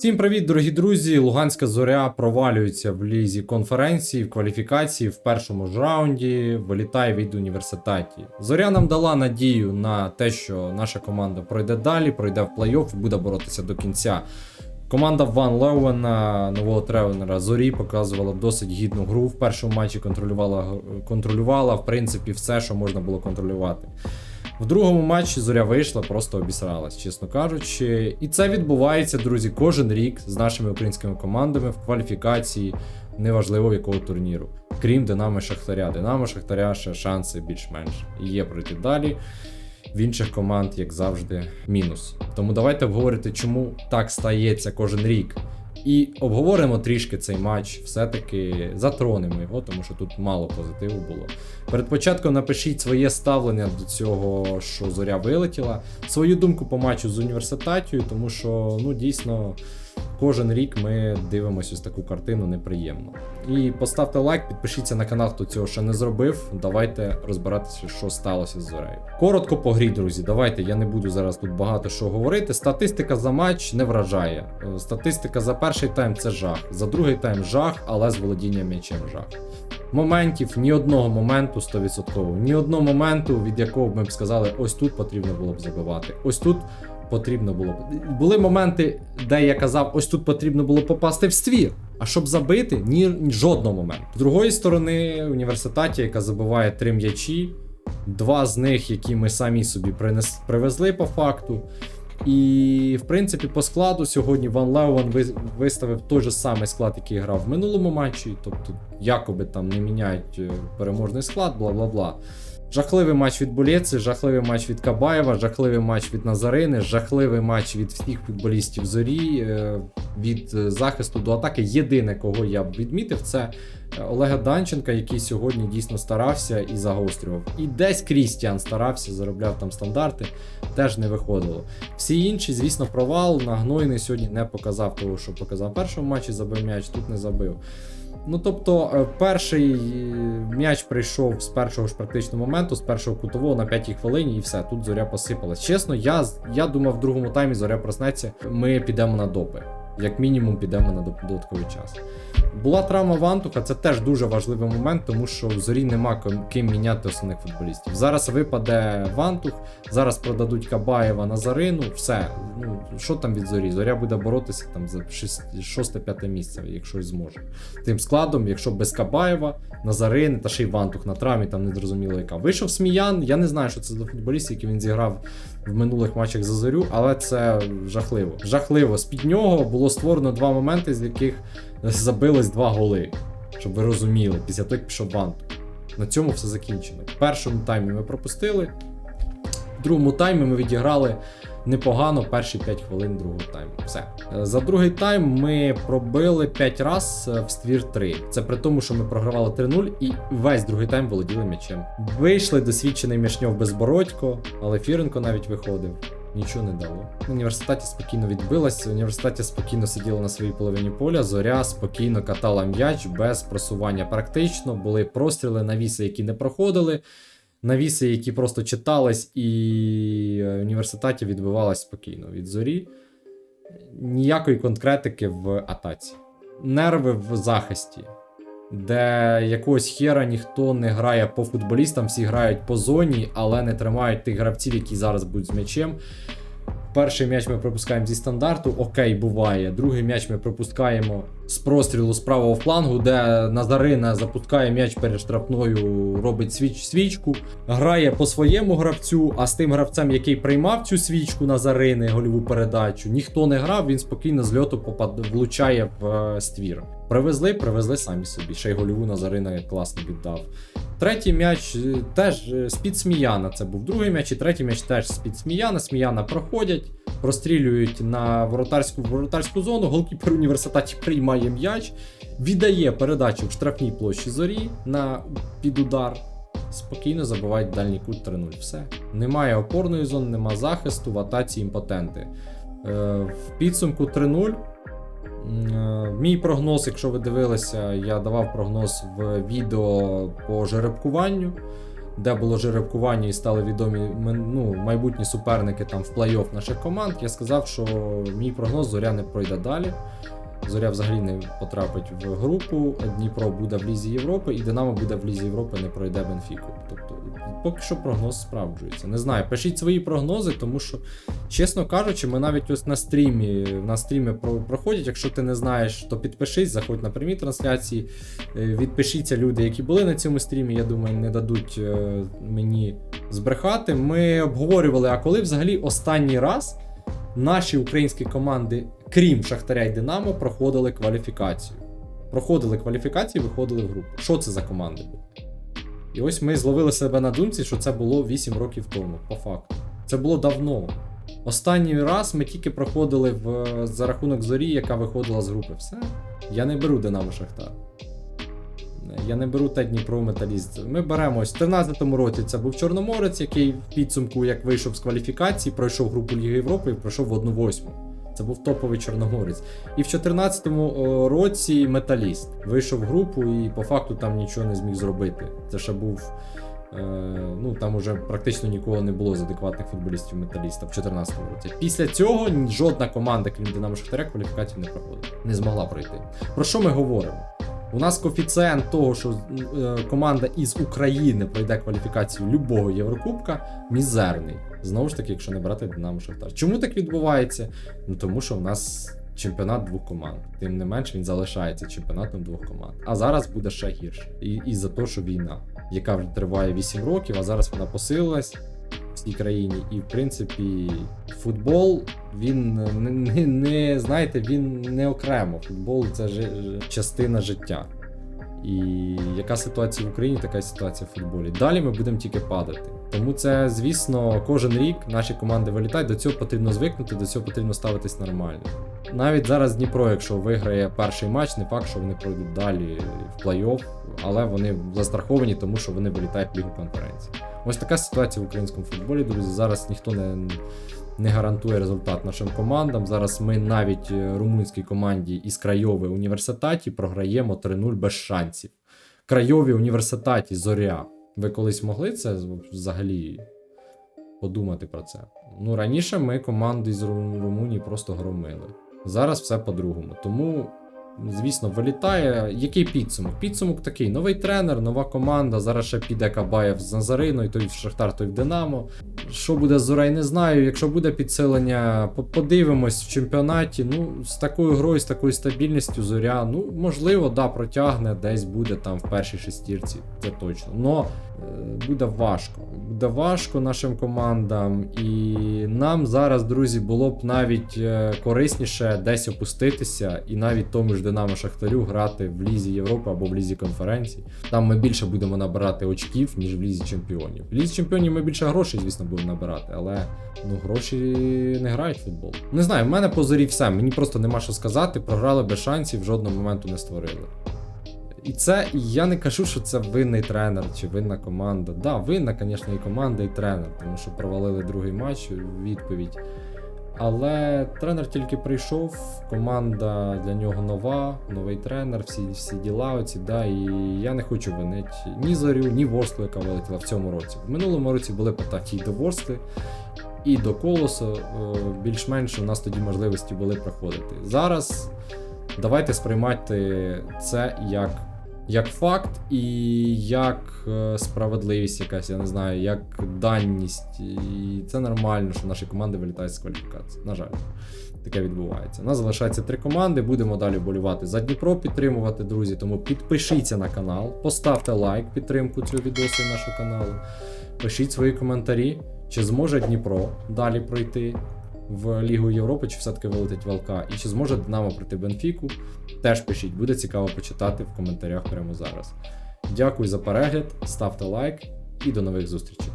Всім привіт, дорогі друзі! Луганська зоря провалюється в лізі конференції, в кваліфікації в першому ж раунді, вилітає від університеті. Зоря нам дала надію на те, що наша команда пройде далі, пройде в плей-офф і буде боротися до кінця. Команда Ван Леуена, нового тренера Зорі, показувала досить гідну гру. В першому матчі контролювала, контролювала в принципі все, що можна було контролювати. В другому матчі зоря вийшла, просто обісралась, чесно кажучи. І це відбувається, друзі, кожен рік з нашими українськими командами в кваліфікації, неважливо якого турніру. Крім Динамо Шахтаря. Динамо Шахтаря ще шанси більш-менш є пройти далі. В інших команд, як завжди, мінус. Тому давайте обговорити, чому так стається кожен рік. І обговоримо трішки цей матч, все-таки затронемо його, тому що тут мало позитиву було. Перед початком напишіть своє ставлення до цього, що зоря вилетіла, свою думку по матчу з університатію, тому що ну дійсно кожен рік ми дивимося ось таку картину неприємно. І поставте лайк, підпишіться на канал, хто цього ще не зробив. Давайте розбиратися, що сталося з зорею. Коротко по грі, друзі. Давайте я не буду зараз тут багато що говорити. Статистика за матч не вражає. Е, Статистика за перший тайм це жах. За другий тайм жах, але з володінням м'ячем жах. Моментів ні одного моменту 100%. Ні одного моменту, від якого б ми б сказали, ось тут потрібно було б забивати. Ось тут потрібно було. Були моменти, де я казав, ось тут потрібно було попасти в ствір. А щоб забити, ні, жодного моменту. З другої сторони, університеті, яка забиває три м'ячі, два з них, які ми самі собі принес, привезли по факту. І, в принципі, по складу сьогодні Ван ви- виставив той же самий склад, який грав в минулому матчі. Тобто, якоби там не міняють е, переможний склад, бла бла бла. Жахливий матч від Булєци, жахливий матч від Кабаєва, жахливий матч від Назарини, жахливий матч від всіх футболістів зорі, е, від е, захисту до атаки. Єдине, кого я б відмітив, це е, Олега Данченка, який сьогодні дійсно старався і загострював. І десь Крістіан старався, заробляв там стандарти, теж не виходило. Всі інші, звісно, провал. Нагнойний сьогодні не показав того, що показав в першому матчі, забив м'яч, тут не забив. Ну тобто, е, перший е, м'яч прийшов з першого ж практично моменту, з першого кутового на п'ятій хвилині, і все, тут зоря посипалась. Чесно, я, я думав, в другому таймі зоря проснеться, ми підемо на допи. Як мінімум, підемо на додатковий час. Була травма Вантуха, це теж дуже важливий момент, тому що в зорі нема ким- міняти основних футболістів. Зараз випаде Вантух, зараз продадуть Кабаєва Назарину, все. Ну, що там від зорі? Зоря буде боротися там за 6-5 місце, якщо й зможе. Тим складом, якщо без Кабаєва, Назарини та ще й Вантух на травмі, там не зрозуміло яка. Вийшов Сміян, я не знаю, що це за футболіст, який він зіграв в минулих матчах за зорю, але це жахливо. Жахливо. З-під нього було створено два моменти, з яких забилось два голи. Щоб ви розуміли, після того як пішов Вантух. На цьому все закінчено. В першому таймі ми пропустили. В другому таймі ми відіграли непогано перші 5 хвилин другого тайму. Все. За другий тайм ми пробили 5 раз е, в ствір 3. Це при тому, що ми програвали 3-0 і весь другий тайм володіли м'ячем. Вийшли досвідчений Мішньов безбородько, але Фіренко навіть виходив. Нічого не дало. В університеті спокійно відбилась. В університеті спокійно сиділа на своїй половині поля. Зоря спокійно катала м'яч без просування. Практично були простріли, навіси, які не проходили навіси, які просто читались, і е, в університеті відбивалась спокійно від зорі. Ніякої конкретики в атаці. Нерви в захисті, де якогось хера ніхто не грає по футболістам, всі грають по зоні, але не тримають тих гравців, які зараз будуть з м'ячем. Перший м'яч ми пропускаємо зі стандарту, окей, буває. Другий м'яч ми пропускаємо з прострілу з правого флангу, де Назарина запускає м'яч перед штрафною, робить свіч, свічку, грає по своєму гравцю, а з тим гравцем, який приймав цю свічку Назарини, гольову передачу, ніхто не грав, він спокійно з льоту попад... влучає в е, ствір. Привезли, привезли самі собі. Ще й гольову Назарина класно віддав. Третій м'яч е, теж е, з-під Сміяна. Це був другий м'яч, і третій м'яч теж з-під Сміяна. Сміяна проходять, прострілюють на воротарську, воротарську зону. Голкіпер університеті приймає м'яч, віддає передачу в штрафній площі зорі на під удар. Спокійно забивають дальній кут 3-0. Все. Немає опорної зони, нема захисту, в атаці імпотенти. Е, в підсумку 3-0. Е, Мій прогноз, якщо ви дивилися, я давав прогноз в відео по жеребкуванню. Де було жеребкування і стали відомі ну, майбутні суперники там в плей-офф наших команд, я сказав, що мій прогноз зоря не пройде далі. Зоря взагалі не потрапить в групу. Дніпро буде в Лізі Європи, і Динамо буде в Лізі Європи, не пройде Бенфіку. Тобто, поки що прогноз справджується. Не знаю, пишіть свої прогнози, тому що, чесно кажучи, ми навіть ось на стрімі на стрімі проходять. Якщо ти не знаєш, то підпишись, заходь на прямі трансляції. Е, Відпишіться люди, які були на цьому стрімі. Я думаю, не дадуть е, мені збрехати. Ми обговорювали, а коли взагалі останній раз наші українські команди, крім Шахтаря і Динамо, проходили кваліфікацію. Проходили кваліфікацію, виходили в групу. Що це за команди були? І ось ми зловили себе на думці, що це було 8 років тому, по факту. Це було давно. Останній раз ми тільки проходили в, за рахунок зорі, яка виходила з групи. Все. Я не беру Динамо Шахтар. Я не беру те Дніпро Металіст. Ми беремо ось в 13-му році це був Чорноморець, який в підсумку, як вийшов з кваліфікації, пройшов групу Ліги Європи і пройшов в 1-8. Це був топовий Чорногорець. І в 14-му році Металіст вийшов в групу і по факту там нічого не зміг зробити. Це ще був. Е, ну там уже практично нікого не було з адекватних футболістів металіста в 2014 році. Після цього жодна команда, крім Динамо Шахтаря, кваліфікацію не проходила. Не змогла пройти. Про що ми говоримо? У нас коефіцієнт того, що е, команда із України пройде кваліфікацію любого Єврокубка, мізерний. Знову ж таки, якщо не брати Динамо Шахтар. Чому так відбувається? Ну тому що у нас чемпіонат двох команд. Тим не менш він залишається чемпіонатом двох команд. А зараз буде ще гірше. І, і за те, що війна, яка вже триває 8 років, а зараз вона посилилась в цій країні. І в принципі, футбол він не, не, не знаєте, він не окремо. Футбол це ж, частина життя. І яка ситуація в Україні, така ситуація в футболі. Далі ми будемо тільки падати. Тому це, звісно, кожен рік наші команди вилітають. До цього потрібно звикнути, до цього потрібно ставитись нормально. Навіть зараз Дніпро, якщо виграє перший матч, не факт, що вони пройдуть далі в плей-офф, але вони застраховані, тому що вони вилітають в лігу конференції. Ось така ситуація в українському футболі, друзі. Зараз ніхто не, не гарантує результат нашим командам. Зараз ми навіть е, румунській команді із Крайови університеті програємо 3-0 без шансів. Крайові університеті Зоря. Ви колись могли це взагалі подумати про це? Ну раніше ми команди з Румунії просто громили. Зараз все по-другому. Тому, звісно, вилітає. Який підсумок? Підсумок такий: новий тренер, нова команда. Зараз ще піде Кабаєв з Назариною, той в Шахтар, той в Динамо. Що буде з Зорей, не знаю. Якщо буде підсилення, подивимось в чемпіонаті. Ну, з такою грою, з такою стабільністю зоря, ну, можливо, да, протягне, десь буде там в першій шестірці, це точно. Но е, буде важко. Буде важко нашим командам, і нам зараз, друзі, було б навіть е, корисніше десь опуститися, і навіть тому ж Динамо Шахтарю грати в Лізі Європи або в Лізі конференцій. Там ми більше будемо набирати очків, ніж в Лізі Чемпіонів. В Лізі Чемпіонів ми більше грошей, звісно, будемо набирати, але ну гроші не грають в футбол. Не знаю, в мене по зорі все. Мені просто нема що сказати. Програли без шансів, жодного моменту не створили. І це я не кажу, що це винний тренер чи винна команда. Да, винна, звісно, і команда, і тренер, тому що провалили другий матч відповідь. Але тренер тільки прийшов, команда для нього нова, новий тренер, всі, всі діла оці, да, і я не хочу винити ні Зорю, ні Ворсклу, яка вилетіла в цьому році. В минулому році були і до Ворскли, і до Колосу. Е, Більш-менш у нас тоді можливості були проходити. Зараз давайте сприймати це як, як факт і як е, справедливість якась, я не знаю, як даність. І це нормально, що наші команди вилітають з кваліфікації. На жаль, таке відбувається. У нас залишається три команди. Будемо далі болювати за Дніпро, підтримувати, друзі. Тому підпишіться на канал, поставте лайк, підтримку цього відосу нашого каналу. Пишіть свої коментарі, чи зможе Дніпро далі пройти в Лігу Європи, чи все-таки вилетить в ЛК, і чи зможе Динамо проти Бенфіку. Теж пишіть, буде цікаво почитати в коментарях прямо зараз. Дякую за перегляд, ставте лайк і до нових зустрічей.